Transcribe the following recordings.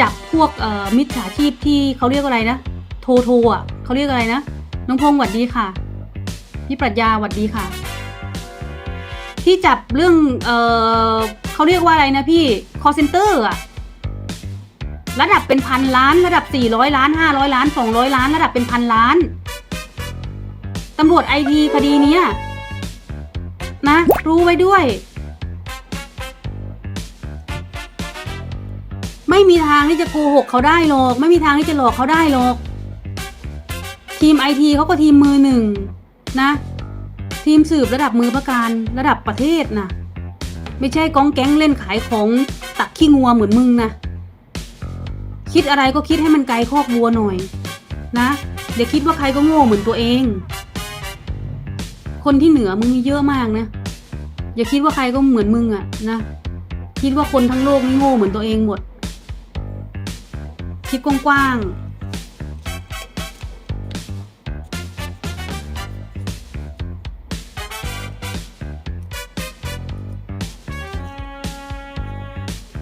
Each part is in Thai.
จับพวกมิจฉาชีพที่เขาเรียกอะไรนะ โทโทอะเขาเรียกอะไรนะ น้องพงษ์หวัดดีค่ะ พี่ปรัชญาหวัดดีค่ะ ที่จับเรื่องเออเขาเรียกว่าอะไรนะพี่ call center อะระดับเป็นพันล้าน ระดับ 400 ล้าน 500 ล้าน 200 ล้าน ระดับเป็นพันล้าน ตำรวจไอทีคดีนี้นะ รู้ไว้ด้วย ไม่มีทางที่จะโกหกเขาได้หรอก ไม่มีทางที่จะหลอกเขาได้หรอก ทีมไอทีเขาก็ทีมมือหนึ่งนะ ทีมสืบระดับมือประการระดับประเทศนะไม่ใช่ก้องแก๊งเล่นขายของตักขี้งัวเหมือนมึงนะคิดอะไรก็คิดให้มันไกลคอกวัวหน่อย นะเดี๋ยวคิดว่าใครก็โง่เหมือนตัวเอง คนที่เหนือมึงมีเยอะมากนะ อย่าคิดว่าใครก็เหมือนมึงอะนะ คิดว่าคนทั้งโลกนี่โง่เหมือนตัวเองหมด คิดกว้างๆ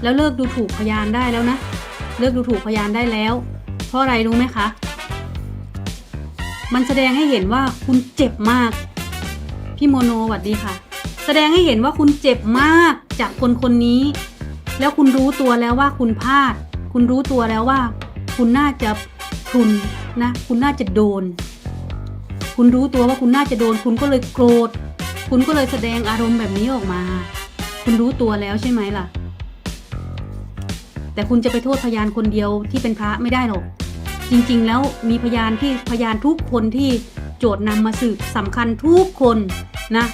แล้วเลิกดูถูกพยานได้แล้วนะ เลิกดูถูกพยานได้แล้ว เพราะอะไรรู้ไหมคะ มันแสดงให้เห็นว่าคุณเจ็บมาก พี่โมโนสวัสดีค่ะ แสดงให้เห็นว่าคุณเจ็บมากจากคนคนนี้ แล้วคุณรู้ตัวแล้วว่าคุณพลาด คุณรู้ตัวแล้วว่า คุณน่าจะพรุนนะ คุณน่าจะโดน คุณรู้ตัวว่าคุณน่าจะโดน คุณก็เลยโกรธ คุณก็เลยแสดงอารมณ์แบบนี้ออกมา คุณรู้ตัวแล้วใช่ไหมล่ะ แต่คุณจะไปโทษพยานคนเดียวที่เป็นพระไม่ได้หรอก จริงๆ แล้วมีพยานที่พยานทุกคนที่โจทย์นำมาสืบสำคัญทุกคนนะ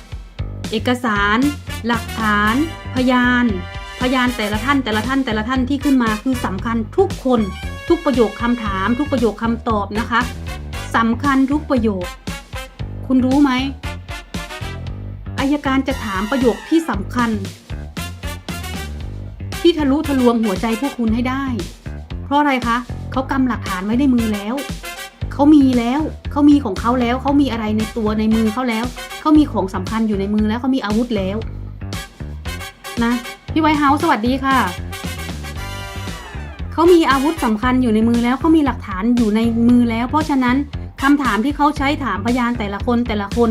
เอกสาร หลักฐาน พยาน พยานแต่ละท่านแต่ละท่านแต่ละท่านที่ขึ้นมาคือสำคัญทุกคน ทุกประโยคคำถาม ทุกประโยคคำตอบนะคะสำคัญทุกประโยค คุณรู้ไหมอายการจะถามประโยคที่สำคัญ ที่ทะลุทะลวงหัวใจพวกคุณให้ได้ เพราะอะไรคะเขากำหลักฐานไว้ในมือแล้วเขามีแล้วเขามีของเขาแล้วเขามีอะไรในตัวในมือเขาแล้วเขามีของสำคัญอยู่ในมือแล้วเขามีอาวุธแล้ว นะพี่ไวท์เฮาส์สวัสดีค่ะ เขามีอาวุธสำคัญอยู่ในมือแล้วเขามีหลักฐานอยู่ในมือแล้ว เพราะฉะนั้นคำถามที่เขาใช้ถามพยานแต่ละคนแต่ละคน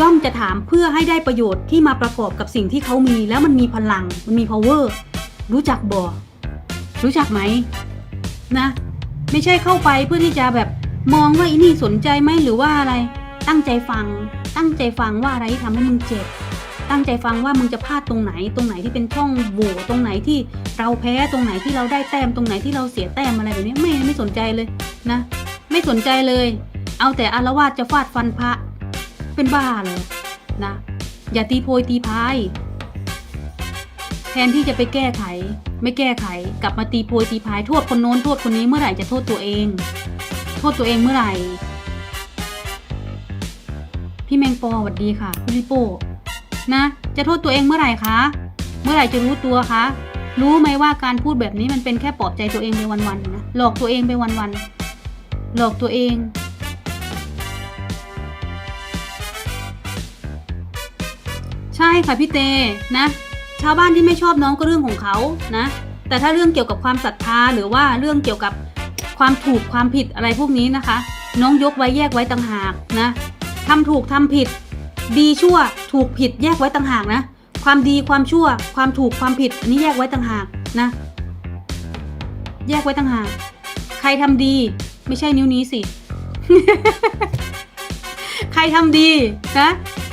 ย่อมจะถามเพื่อให้ได้ประโยชน์ที่มาประกอบกับสิ่งที่เขามี แล้วมันมีพลังมันมี power รู้จักบ่รู้จักไหมนะ ไม่ใช่เข้าไปเพื่อที่จะแบบมองว่าอีนี่สนใจไหมหรือว่าอะไร ตั้งใจฟัง ตั้งใจฟังว่าอะไรที่ทำให้มึงเจ็บ ตั้งใจฟังว่ามึงจะพลาดตรงไหน ตรงไหนที่เป็นช่องโหว่ตรงไหนที่เราแพ้ตรงไหนที่เราได้แต้มตรงไหนที่เราเสียแต้มอะไรแบบนี้ไม่ไม่สนใจเลยนะ ไม่สนใจเลย เอาแต่อารวาสจะฟาดฟันพระเป็นบ้าเลยนะ อย่าตีโพยตีพายแทนที่จะไปแก้ไข ไม่แก้ไข กลับมาตีโพยตีพายโทษคนโน้นโทษคนนี้เมื่อไหร่จะโทษตัวเอง โทษตัวเองเมื่อไหร่ พี่แมงปอสวัสดีค่ะพี่ลิโป้ นะ จะโทษตัวเองเมื่อไหร่คะ เมื่อไหร่จะรู้ตัวคะ รู้ไหมว่าการพูดแบบนี้มันเป็นแค่ปลอบใจตัวเองไปวันๆนะ หลอกตัวเองไปวันๆ หลอกตัวเอง ใช่ค่ะพี่เตนะ ชาวบ้านที่ไม่ชอบน้องก็เรื่องของเขานะ แต่ถ้าเรื่องเกี่ยวกับความศรัทธาหรือว่าเรื่องเกี่ยวกับความถูกความผิดอะไรพวกนี้นะคะ น้องยกไว้แยกไว้ต่างหากนะทำถูกทำผิด ดีชั่วถูกผิดแยกไว้ต่างหากนะ ความดีความชั่ว ความถูกความผิด อันนี้แยกไว้ต่างหากนะ แยกไว้ต่างหาก ใครทำดี ไม่ใช่นิ้วนี้สิ ใครทำดีนะ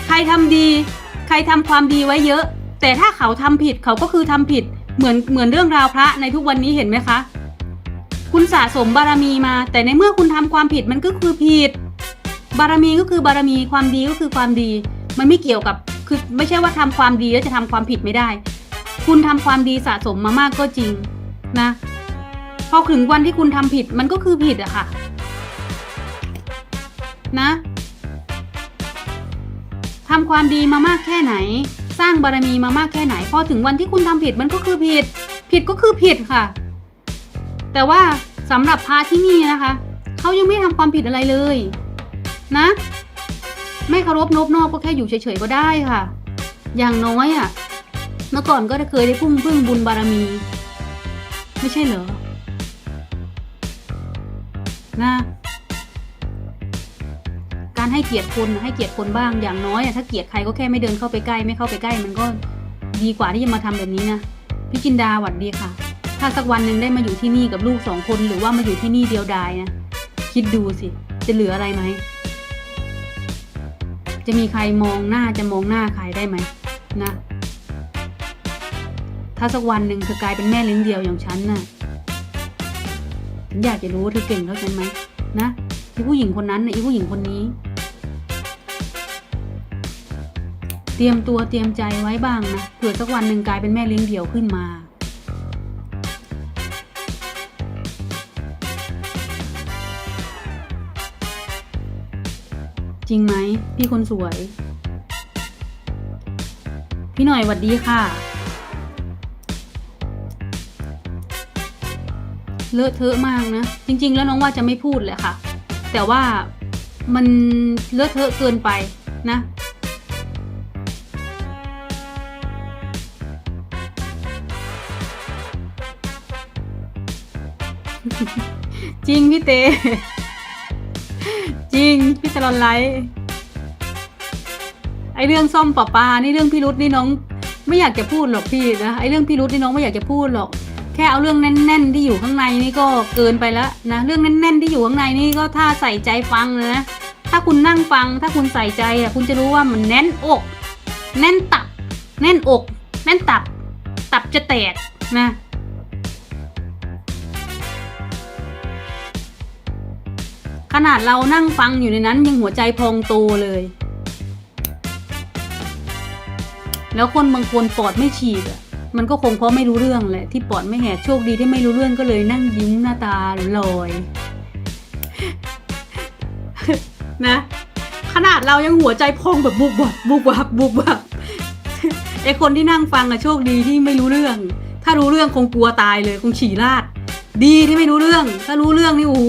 ใครทำดี ใครทำความดีไว้เยอะ แต่ถ้าเขาทำผิดเขาก็คือทำผิด เหมือนเหมือนเรื่องราวพระในทุกวันนี้เห็นไหมคะ คุณสะสมบารมีมา แต่ในเมื่อคุณทำความผิดมันก็คือผิดบารมีก็คือบารมีความดีก็คือความดี มันไม่เกี่ยวกับคือไม่ใช่ว่าทำความดีแล้วจะทำความผิดไม่ได้ คุณทำความดีสะสมมามากก็จริงนะพอถึงวันที่คุณทำผิดมันก็คือผิดอะค่ะ นะทำความดีมามากแค่ไหน สร้างบารมีมามากแค่ไหน พอถึงวันที่คุณทำผิดมันก็คือผิด ผิดก็คือผิดค่ะ แต่ว่าสำหรับพระที่นี่นะคะ เขายังไม่ทำความผิดอะไรเลย นะ ไม่เคารพนบนอกก็แค่อยู่เฉยๆก็ได้ค่ะ อย่างน้อยอะ่ะ เมื่อก่อนก็เคยได้พุ่งพึ่งบุญบารมี ไม่ใช่เหรอนะการให้เกียรติคนให้เกียรติคนบ้างอย่างน้อยอะถ้าเกียดใครก็แค่ไม่เดินเข้าไปใกล้ ไม่เข้าไปใกล้ มันก็ดีกว่าที่จะมาทำแบบนี้นะพี่จินดาหวัดดีค่ะ ถ้าสักวันหนึ่งได้มาอยู่ที่นี่กับลูกสองคนหรือว่ามาอยู่ที่นี่เดียวดายนะคิดดูสิจะเหลืออะไรไหม จะมีใครมองหน้าจะมองหน้าใครได้ไหมนะ ถ้าสักวันหนึ่งเธอกลายเป็นแม่เลี้ยงเดียวอย่างฉันน่ะฉันอยากจะรู้ว่าเธอเก่งเท่าฉันไหมนะที่ผู้หญิงคนนั้นนะอีผู้หญิงคนนี้ เตรียมตัวเตรียมใจไว้บ้างนะเผื่อสักวันหนึ่งกลายเป็นแม่เลี้ยงเดี่ยวขึ้นมา จริงไหมพี่คนสวย พี่หน่อยหวัดดีค่ะ เลอะเทอะมากนะ จริง ๆ แล้วน้องว่าจะไม่พูดแหละค่ะ แต่ว่ามันเลอะเทอะเกินไปนะจริงพี่เต จริงพี่ตลอนไลท์ไอเรื่องซ่อมประปานี่เรื่องพี่รุธนี่น้อง ไม่อยากจะพูดหรอกพี่นะไอเรื่องพี่รุธนี่น้องไม่อยากจะพูดหรอก แค่เอาเรื่องแน่น ๆ ที่อยู่ข้างในนี่ก็เกินไปแล้วนะเรื่องแน่น ๆ ที่อยู่ข้างในนี่ก็ถ้าใส่ใจฟังนะถ้าคุณนั่งฟัง ถ้าคุณใส่ใจอะคุณจะรู้ว่ามันแน่นอก แน่นตับ แน่นอก แน่นตับ ตับจะแตกนะ นาดเรานั่งฟังอยู่ในนั้นยังหัวใจพองโตเลย แล้วคนบางคนปอดไม่ฉีดอะมันก็คงเพราะไม่รู้เรื่องแหละที่ปอดไม่แหกโชคดีที่ไม่รู้เรื่องก็เลยนั่งยิ้มหน้าตาลอยนะ ขนาดเรายังหัวใจพองแบบบุบวับบุบวับบุบวับไอคนที่นั่งฟังอะโชคดีที่ไม่รู้เรื่อง ถ้ารู้เรื่องคงกลัวตายเลยคงฉี่ราด ดีที่ไม่รู้เรื่อง ถ้ารู้เรื่องนี่โอ้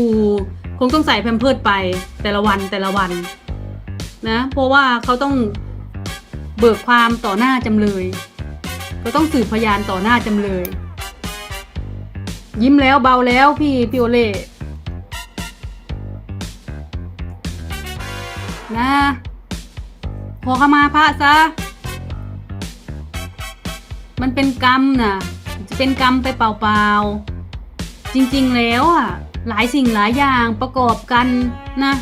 คงต้องใส่แพมเพิร์ดไปแต่ละวันแต่ละวันนะเพราะว่าเขาต้องเบิกความต่อหน้าจำเลยก็ต้องสืบพยานต่อหน้าจำเลย ยิ้มแล้วเบาแล้วพี่พี่โอเล่นะขอขมาพระซะ มันเป็นกรรมนะจะเป็นกรรมไปเปล่าๆ จริงๆแล้วอะ หลายสิ่งหลายอย่างประกอบกันนะ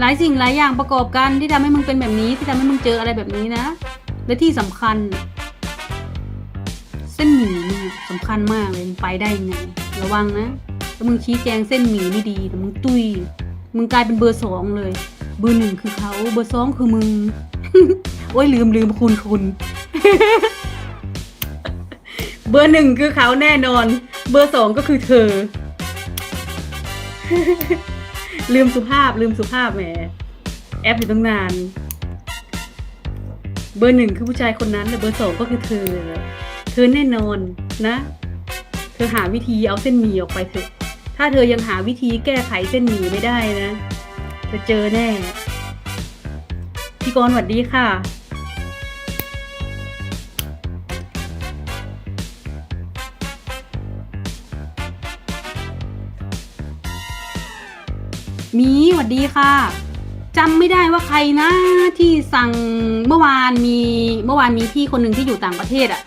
หลายสิ่งหลายอย่างประกอบกันที่ทำให้มึงเป็นแบบนี้ที่ทำให้มึงเจออะไรแบบนี้นะ และที่สำคัญ เส้นหมี่เนี่ยสำคัญมากเลยมึงไปได้ยังไงระวังนะถ้ามึงชี้แจงเส้นหมี่ไม่ดีแต่มึงตุยมึงกลายเป็นเบอร์สองเลย เบอร์หนึ่งคือเขาเบอร์สองคือมึง โอ้ยลืมลืมคุณคุณเบอร์หนึ่งคือเขาแน่นอน เบอร์สองก็คือเธอ ลืมสุภาพลืมสุภาพแหมแอปอยู่ตั้งนาน เบอร์หนึ่งคือผู้ชายคนนั้นแต่เบอร์สองก็คือเธอ เธอแน่นอนนะ เธอหาวิธีเอาเส้นหมี่ออกไปเถอะ ถ้าเธอยังหาวิธีแก้ไขเส้นหมี่ไม่ได้นะเธอเจอแน่ พี่กรณ์สวัสดีค่ะ มีสวัสดีค่ะจำไม่ได้ว่าใครนะที่สั่งเมื่อวานมีเมื่อวานมีพี่คนหนึ่งที่อยู่ต่างประเทศอะ